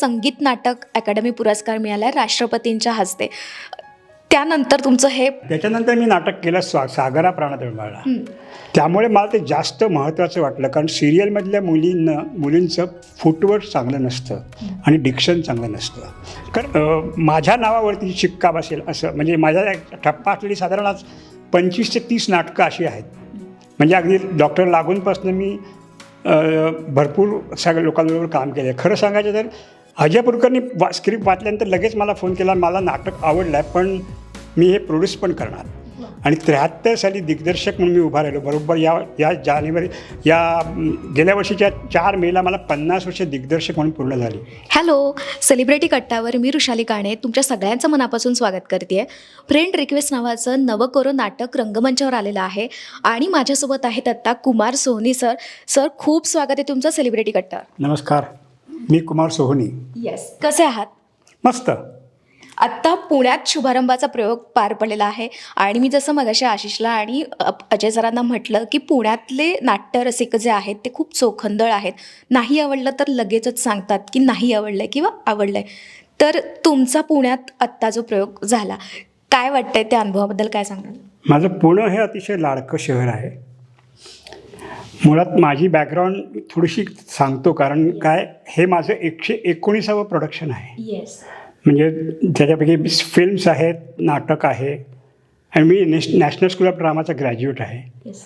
संगीत नाटक अकादमी पुरस्कार मिळाला आहे राष्ट्रपतींच्या हस्ते. त्यानंतर तुमचं हे त्याच्यानंतर मी नाटक केलं स्वा सागरा प्राणतळमाळा त्यामुळे मला ते जास्त महत्त्वाचं वाटलं कारण सिरियलमधल्या मुलींना मुलींचं फुटवर्क चांगलं नसतं आणि डिक्शन चांगलं नसतं. कारण माझ्या नावावरती शिक्का बसेल असं म्हणजे माझ्या ठप्पा असलेली साधारण आज पंचवीस ते तीस नाटकं अशी आहेत. म्हणजे अगदी डॉक्टर लागूनपासून मी भरपूर सगळ्या लोकांबरोबर काम केलं आहे खरं सांगायचं तर अजय पुरकरनी वा स्क्रिप्ट वाचल्यानंतर लगेच मला फोन केला मला नाटक आवडलं आहे पण मी हे प्रोड्यूस पण करणार. आणि त्र्याहत्तर साली दिग्दर्शक म्हणून मी उभा राहिलो. बरोबर या या जानेवारी या गेल्या वर्षीच्या चार मेला मला पन्नास वर्ष दिग्दर्शक म्हणून पूर्ण झाली. हॅलो सेलिब्रिटी कट्टावर मी ऋषाली काणे तुमच्या सगळ्यांचं मनापासून स्वागत करते फ्रेंड रिक्वेस्ट नावाचं नवकोरो नाटक रंगमंचावर आलेलं आहे आणि माझ्यासोबत आहेत आत्ता कुमार सोहनी सर. सर खूप स्वागत आहे तुमचं सेलिब्रिटी कट्टावर. नमस्कार. मी कुमार सोहनी. येस कसे आहात? मस्त. आत्ता पुण्यात शुभारंभाचा प्रयोग पार पडलेला आहे. आणि मी जसं मगाशी आशिषला आणि अजय सरांना म्हटलं की पुण्यातले नाट्यरसिक जे आहेत ते खूप चोखंदळ आहेत. नाही आवडलं तर लगेचच सांगतात की नाही आवडलंय किंवा आवडलंय. तर तुमचा पुण्यात आत्ता जो प्रयोग झाला काय वाटतंय त्या अनुभवाबद्दल काय सांगाल? माझं पुणं हे अतिशय लाडकं शहर आहे. मुळात माझी बॅकग्राऊंड थोडीशी सांगतो कारण काय हे माझं एकशे एकोणीसावं प्रोडक्शन आहे. येस म्हणजे त्याच्यापैकी फिल्म्स आहेत नाटक आहे आणि मी नेश नॅशनल स्कूल ऑफ ड्रामाचा ग्रॅज्युएट आहे. येस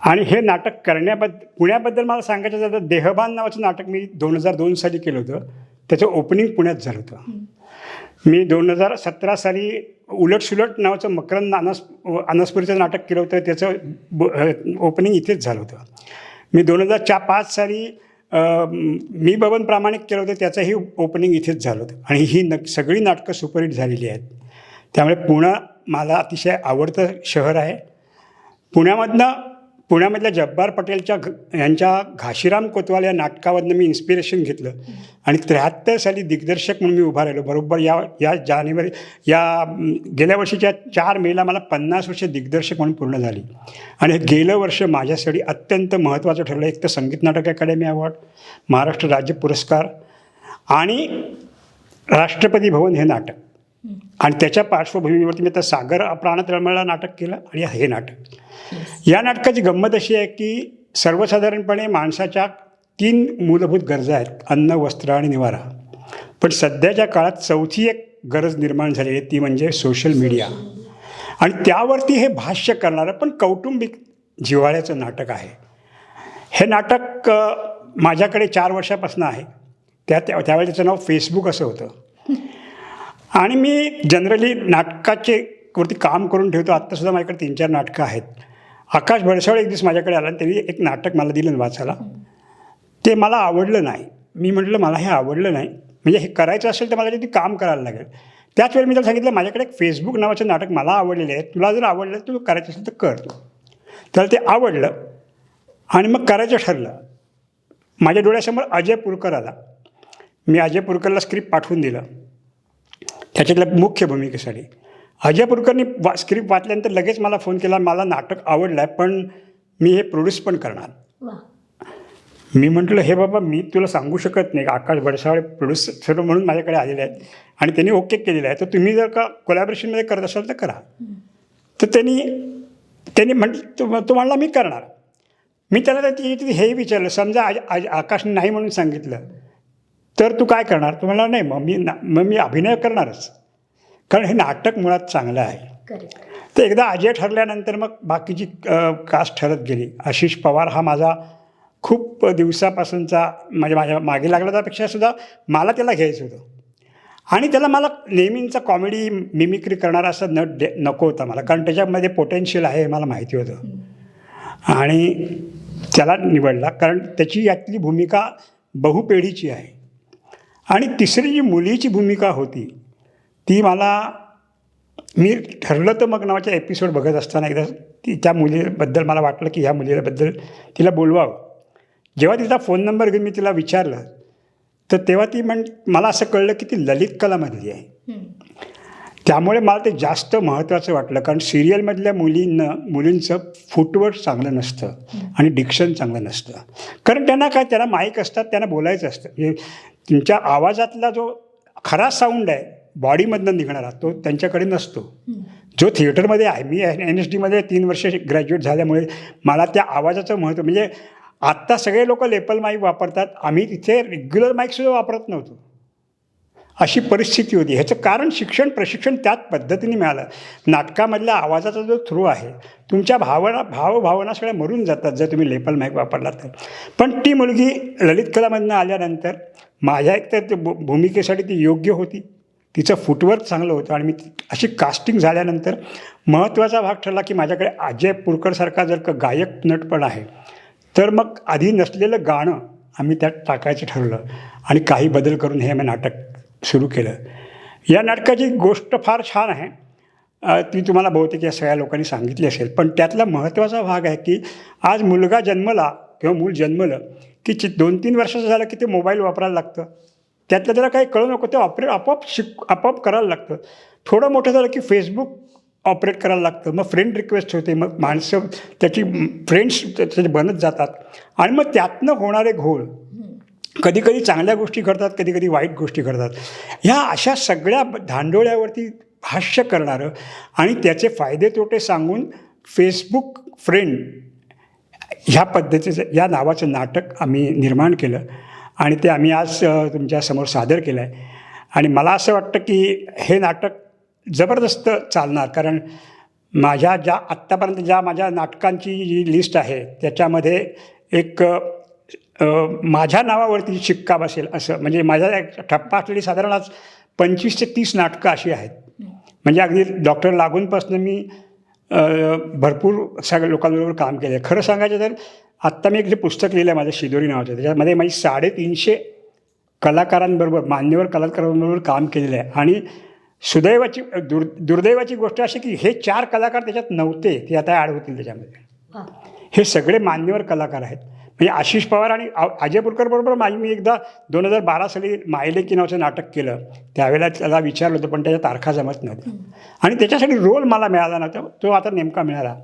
आणि हे नाटक करण्याबद्दल पुण्याबद्दल मला सांगायचं झालं देहबान नावाचं नाटक मी दोन हजार दोन साली केलं होतं. त्याचं ओपनिंग पुण्यात झालं होतं. मी दोन हजार सतरा साली उलट सुलट नावाचं मकरंद अनस अनसपुरीचं नाटक केलं होतं. त्याचं ब ओपनिंग इथेच झालं होतं. मी दोन हजार चा पाच साली मी बबन प्रामाणिक केलं होतं त्याचंही ओपनिंग इथेच झालं होतं. आणि ही न सगळी नाटकं सुपरहिट झालेली आहेत. त्यामुळे पुणं मला अतिशय आवडतं शहर आहे. पुण्यामधनं पुण्यामधल्या जब्बार पटेलच्या घ यांच्या घाशीराम कोतवाल या नाटकावरनं मी इन्स्पिरेशन घेतलं. आणि त्र्याहत्तर साली दिग्दर्शक म्हणून मी उभा राहिलो. बरोबर या या जानेवारी या गेल्या वर्षीच्या चार मेला मला पन्नास वर्ष दिग्दर्शक म्हणून पूर्ण झाली. आणि हे गेलं वर्ष माझ्यासाठी अत्यंत महत्त्वाचं ठरलं. एक तर संगीत नाटक अकॅडमी अवॉर्ड महाराष्ट्र राज्य पुरस्कार आणि राष्ट्रपती भवन हे नाटक. आणि त्याच्या पार्श्वभूमीवरती मी आता सागर प्राणतळमळला नाटक केलं आणि हे नाटक. या नाटकाची गंमत अशी आहे की सर्वसाधारणपणे माणसाच्या तीन मूलभूत गरजा आहेत अन्न वस्त्र आणि निवारा. पण सध्याच्या काळात चौथी एक गरज निर्माण झाली आहे ती म्हणजे सोशल मीडिया आणि त्यावरती हे भाष्य करणारं पण कौटुंबिक जिव्हाळ्याचं नाटक आहे. हे नाटक माझ्याकडे चार वर्षापासून आहे. त्या त्या- त्यावेळी त्याचं नाव फेसबुक असं होतं. आणि मी जनरली नाटकाचे वरती काम करून ठेवतो. आत्तासुद्धा माझ्याकडे तीन चार नाटकं आहेत. आकाश भडसावळ एक दिवस माझ्याकडे आला आणि त्यांनी एक नाटक मला दिलं वाचायला. ते मला आवडलं नाही. मी म्हटलं मला हे आवडलं नाही. म्हणजे हे करायचं असेल तर मला तिथे काम करायला लागेल. त्याच वेळी मी त्याला सांगितलं माझ्याकडे एक फेसबुक नावाचं नाटक मला आवडलेलं आहे. तुला जर आवडलं तर तू करायचं असेल तर कर तू. त्याला ते आवडलं आणि मग करायचं ठरलं. माझ्या डोळ्यासमोर अजय पुरकर आला मी अजय पुरकरला स्क्रिप्ट पाठवून दिलं. त्याच्यातल्या मुख्य भूमिकेसाठी. अजय पुरकरनी वा स्क्रिप्ट वाचल्यानंतर लगेच मला फोन केला मला नाटक आवडलं आहे पण मी हे प्रोड्यूस पण करणार. मी म्हटलं हे बाबा मी तुला सांगू शकत नाही आकाश बडसावळे प्रोड्युसर म्हणून माझ्याकडे आलेले आहेत आणि त्यांनी ओके केलेलं आहे. तर तुम्ही जर का कोलॅबरेशनमध्ये करत असाल तर करा. तर त्यांनी त्यांनी म्हटलं तो तो म्हणला मी करणार. मी त्याला त्याची त्याची हे विचारलं समजा आज आज आकाशने नाही म्हणून सांगितलं तर तू काय करणार? तू म्हणला नाही मग मी ना मग मी अभिनय करणारच. कारण हे नाटक मुळात चांगलं आहे. तर एकदा अजय ठरल्यानंतर मग बाकीची कास्ट ठरत गेली. आशिष पवार हा माझा खूप दिवसापासूनचा म्हणजे माझ्या मागे लागला त्यापेक्षा सुद्धा मला त्याला घ्यायचं होतं. आणि त्याला मला नेहमींचा कॉमेडी मिमिक्री करणारा असं न डे नको होता मला. कारण त्याच्यामध्ये पोटेन्शियल आहे हे मला माहिती होतं. आणि त्याला निवडला. कारण त्याची यातली भूमिका बहुपेढीची आहे. आणि तिसरी जी मुलीची भूमिका होती ती मला मी ठरलं तर मग नावाच्या एपिसोड बघत असताना एकदा ती त्या मुलीबद्दल मला वाटलं की ह्या मुलीबद्दल तिला बोलवावं. जेव्हा तिचा फोन नंबर घेऊन मी तिला विचारलं तर तेव्हा ती म्हण मला असं कळलं की ती ललित कलामधली आहे. त्यामुळे मला ते जास्त महत्त्वाचं वाटलं कारण सिरियलमधल्या मुलींना मुलींचं फुटवर्क चांगलं नसतं आणि डिक्शन चांगलं नसतं. कारण त्यांना काय त्यांना माईक असतात त्यांना बोलायचं असतं. म्हणजे तुमच्या आवाजातला जो खरा साऊंड आहे बॉडीमधनं निघणारा तो त्यांच्याकडे नसतो. जो थिएटरमध्ये आहे मी एन एस डीमध्ये तीन वर्ष ग्रॅज्युएट झाल्यामुळे मला त्या आवाजाचं महत्त्व म्हणजे आत्ता सगळे लोक लेपल माईक वापरतात आम्ही तिथे रेग्युलर माईकसुद्धा वापरत नव्हतो. अशी परिस्थिती होती. ह्याचं कारण शिक्षण प्रशिक्षण त्याच पद्धतीने मिळालं. नाटकामधल्या आवाजाचा जो थ्रू आहे तुमच्या भावना भावभावना सगळ्या मरून जातात जर तुम्ही लेपल माईक वापरला तर. पण ती मुलगी ललित कलामधनं आल्यानंतर माझ्या एक तर ते भू भूमिकेसाठी ती योग्य होती. तिचं फुटवर्क चांगलं होतं आणि मी अशी कास्टिंग झाल्यानंतर महत्त्वाचा भाग ठरला की माझ्याकडे अजय पुरकरसारखा जर का गायक नटपण आहे तर मग आधी नसलेलं गाणं आम्ही त्यात टाकायचं ठरलं आणि काही बदल करून हे आम्ही नाटक सुरू केलं. या नाटकाची गोष्ट फार छान आहे. ती तुम्हाला बहुतेक या सगळ्या लोकांनी सांगितली असेल. पण त्यातला महत्त्वाचा भाग आहे की आज मुलगा जन्मला किंवा मूल जन्मलं की चि दोन तीन वर्षाचं झालं की ते मोबाईल वापरायला लागतं. त्यातलं त्याला काही कळू नको ते ऑपरेट आपोआप शिक आपोआप करायला लागतं. थोडं मोठं झालं की फेसबुक ऑपरेट करायला लागतं. मग फ्रेंड रिक्वेस्ट होते मग माणसं त्याची फ्रेंड्स त्याचे बनत जातात. आणि मग त्यातनं होणारे घोळ कधी कधी चांगल्या गोष्टी घडतात कधी कधी वाईट गोष्टी घडतात ह्या अशा सगळ्या धांडोळ्यावरती भाष्य करणारं आणि त्याचे फायदे तोटे सांगून फेसबुक फ्रेंड ह्या पद्धतीचं या नावाचं नाटक आम्ही निर्माण केलं आणि ते आम्ही आज तुमच्यासमोर सादर केलं आहे आणि मला असं वाटतं की हे नाटक जबरदस्त चालणार कारण माझ्या ज्या आत्तापर्यंत ज्या माझ्या नाटकांची जी लिस्ट आहे त्याच्यामध्ये एक माझ्या नावावरती शिक्का बसेल असं. म्हणजे माझ्या एक ठप्पा असलेली साधारण आज पंचवीस ते तीस नाटकं अशी आहेत. म्हणजे अगदी डॉक्टर लागूनपासून मी भरपूर सगळ्या लोकांबरोबर काम केलं आहे. खरं सांगायचं तर आत्ता मी एक जे पुस्तक लिहिलं आहे माझं शिदोरी नावाचं त्याच्यामध्ये माझी साडेतीनशे कलाकारांबरोबर मान्यवर कलाकारांबरोबर काम केलेलं आहे. आणि सुदैवाची दुर् दुर्दैवाची गोष्ट अशी की हे चार कलाकार त्याच्यात नव्हते ते आता ॲड होतील त्याच्यामध्ये. हे सगळे मान्यवर कलाकार आहेत. म्हणजे आशिष पवार आणि अजय पुरकर बरोबर माझी मी एकदा दोन हजार बारा साली मायले की नावाचं नाटक केलं. त्यावेळेला त्याला विचारलं होतं पण त्याच्या तारखा जमत नव्हत्या. आणि त्याच्यासाठी रोल मला मिळाला नव्हता. तो आता नेमका मिळाला.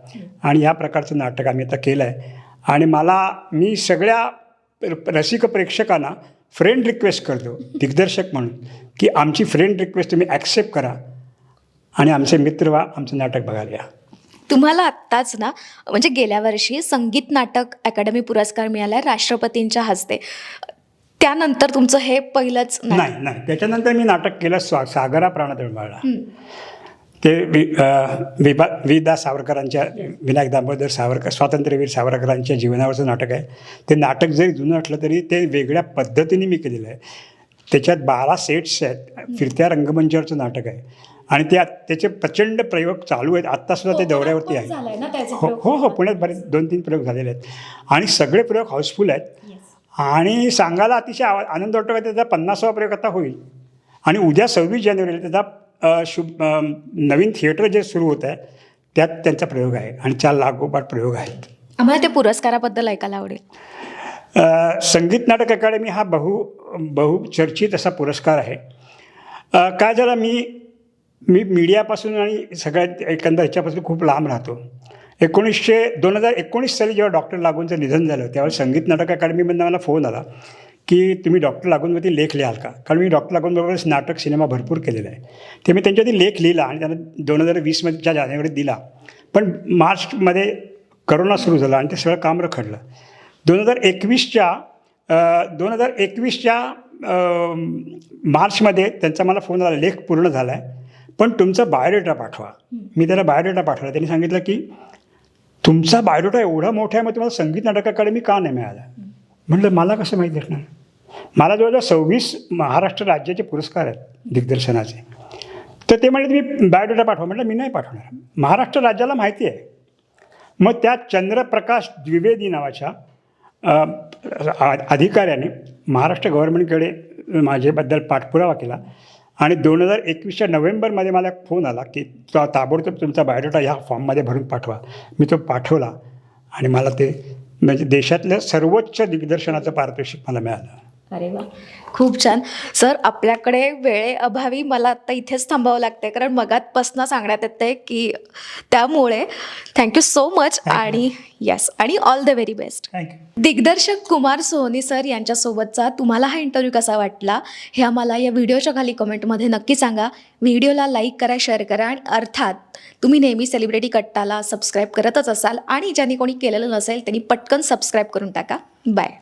आणि ह्या प्रकारचं नाटक आम्ही आता केलं आहे आणि मला मी सगळ्या रसिक प्रेक्षकांना फ्रेंड रिक्वेस्ट करतो दिग्दर्शक म्हणून की आमची फ्रेंड रिक्वेस्ट तुम्ही ॲक्सेप्ट करा. आणि आमचे मित्र व्हा आमचं नाटक बघायला या. तुम्हाला आत्ताच ना म्हणजे गेल्या वर्षी संगीत नाटक अकादमी पुरस्कार मिळाला आहे राष्ट्रपतींच्या हस्ते. त्यानंतर तुमचं हे पहिलंच नाही नाही. त्याच्यानंतर मी नाटक केलं स्वा सागरा प्राणतळमाळा हं. ते विभा वि दा सावरकरांच्या विनायक दामोदर सावरकर स्वातंत्र्यवीर सावरकरांच्या जीवनावरचं नाटक आहे. ते नाटक जरी जुनं असलं तरी ते वेगळ्या पद्धतीने मी केलेलं आहे. त्याच्यात बारा सेट्स आहेत. फिरत्या रंगमंचावरचं नाटक आहे. आणि त्या त्याचे प्रचंड प्रयोग चालू आहेत. आत्तासुद्धा ते दौऱ्यावरती आहे. ना त्याचे हो हो हो पुण्यात बरेच दोन तीन प्रयोग झालेले आहेत. आणि सगळे प्रयोग हाऊसफुल आहेत. आणि सांगायला अतिशय आवा आनंद वाटतो का त्याचा पन्नासावा प्रयोग आता होईल. आणि उद्या सव्वीस जानेवारीला त्याचा शुभ नवीन थिएटर जे सुरू होत आहे त्यात त्यांचा प्रयोग आहे. आणि चार लागोपाठ प्रयोग आहेत. आम्हाला ते पुरस्काराबद्दल ऐकायला आवडेल. संगीत नाटक अकादमी हा बहु बहुचर्चित असा पुरस्कार आहे. काय झालं मी मी मीडियापासून आणि सगळ्यात एकंदर ह्याच्यापासून खूप लांब राहतो. एकोणीसशे दोन हजार एकोणीस साली जेव्हा डॉक्टर लागूंचं निधन झालं त्यावेळेस संगीत नाटक अकादमीमधनं मला फोन आला की तुम्ही डॉक्टर लागूंवरती लेख लिहाल का? कारण मी डॉक्टर लागूंबरोबरच नाटक सिनेमा भरपूर केलेला आहे. ते मी त्यांच्यावरती लेख लिहिला आणि त्यांना दोन हजार वीसमध्येच्या जानेवारीत दिला. पण मार्चमध्ये करोना सुरू झाला आणि ते सगळं काम रखडलं. दोन हजार एकवीसच्या दोन हजार एकवीसच्या मार्चमध्ये त्यांचा मला फोन आला लेख पूर्ण झाला आहे पण तुमचा बायोडेटा पाठवा. मी त्याला बायोडेटा पाठवला. त्यांनी सांगितलं की तुमचा बायोडेटा एवढा मोठा आहे मग तुम्हाला संगीत नाटक अकादमी का नाही मिळाला? म्हटलं मला कसं माहीत असणार मला जवळजवळ सव्वीस महाराष्ट्र राज्याचे पुरस्कार आहेत दिग्दर्शनाचे. तर ते म्हणले तुम्ही बायोडेटा पाठवा. म्हटलं मी नाही पाठवणार. महाराष्ट्र राज्याला माहिती आहे. मग त्या चंद्रप्रकाश द्विवेदी नावाच्या अधिकाऱ्याने महाराष्ट्र गव्हर्नमेंटकडे माझ्याबद्दल पाठपुरावा केला. आणि दोन हजार एकवीसच्या नोव्हेंबरमध्ये मला फोन आला की तो ताबडतोब तुमचा बायोडेटा ह्या फॉर्ममध्ये भरून पाठवा. मी तो पाठवला आणि मला ते म्हणजे देशातल्या सर्वोच्च दिग्दर्शनाचं पारितोषिक मला मिळालं. अरे वा. खूप छान. सर आपल्याकडे वेळेअभावी मला आत्ता इथेच थांबावं लागतंय कारण मगातपासनं सांगण्यात येते की त्यामुळे थँक्यू सो मच. आणि येस आणि all the very best thank you दिग्दर्शक कुमार सोहनी सर यांच्यासोबतचा तुम्हाला हा इंटरव्ह्यू कसा वाटला हे आम्हाला या व्हिडिओच्या खाली कमेंटमध्ये नक्की सांगा. व्हिडिओला लाईक करा शेअर करा आणि अर्थात तुम्ही नेहमी सेलिब्रिटी कट्टाला सबस्क्राईब करतच असाल आणि ज्यांनी कोणी केलेलं नसेल त्यांनी पटकन सबस्क्राईब करून टाका. बाय